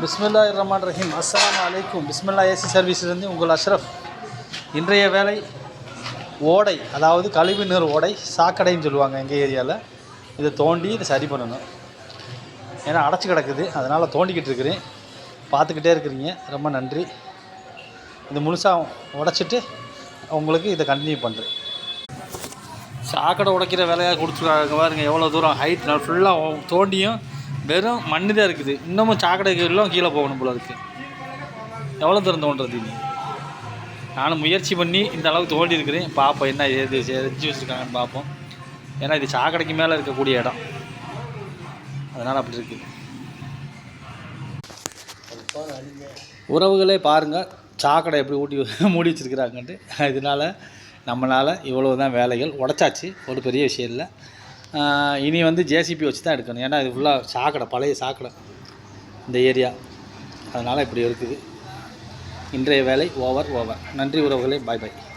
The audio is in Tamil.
பிஸ்மில்லா ரஹ்மான் ரஹீம் அஸ்லாம் அலைக்கும். பிஸ்மில்லா ஏசி சர்வீஸ்லேருந்து உங்கள் அஷ்ரஃப் இன்றைய வேலை ஓடை அதாவது கழிவுநீர் ஓடை சாக்கடைன்னு சொல்லுவாங்க எங்கள் ஏரியாவில். இதை தோண்டி இதை சரி பண்ணணும். ஏன்னா அடைச்சி கிடக்குது. அதனால் தோண்டிக்கிட்டு இருக்கிறேன். பார்த்துக்கிட்டே இருக்கிறீங்க. ரொம்ப நன்றி. இது முழுசாக உடைச்சிட்டு உங்களுக்கு இதை கண்டினியூ பண்ணுறேன். சாக்கடை உடைக்கிற வேலையாக கொடுத்துருக்காங்க பாருங்க. எவ்வளோ தூரம் ஹைட் ஃபுல்லாக தோண்டியும் வெறும் மண்ணு தான் இருக்குது. இன்னமும் சாக்கடை எல்லாம் கீழே போகணும் போல இருக்குது எவ்வளோ தூரம் தோன்றது நீ நானும் முயற்சி பண்ணி இந்த அளவுக்கு தோண்டி இருக்கிறேன். பார்ப்போம் என்ன ஏது செஞ்சு வச்சுருக்காங்கன்னு பார்ப்போம் ஏன்னா இது சாக்கடைக்கு மேலே இருக்கக்கூடிய இடம். அதனால் அப்படி இருக்குது உறவுகளே பாருங்கள் சாக்கடை எப்படி ஊட்டி மூடி வச்சுருக்குறாங்கன்ட்டு. இதனால் நம்மளால் இவ்வளோ தான் வேலைகள். உடச்சாச்சு. ஒரு பெரிய விஷயம் இல்லை. இனி வந்து ஜேசிபி வச்சு தான் எடுக்கணும். ஏன்னா இது ஃபுல்லாக சாக்கடை பழைய சாக்கடை இந்த ஏரியா. அதனால் இப்படி இருக்குது. இன்றைய வேலை ஓவர் ஓவர் நன்றி உறவுகளே. பாய் பாய்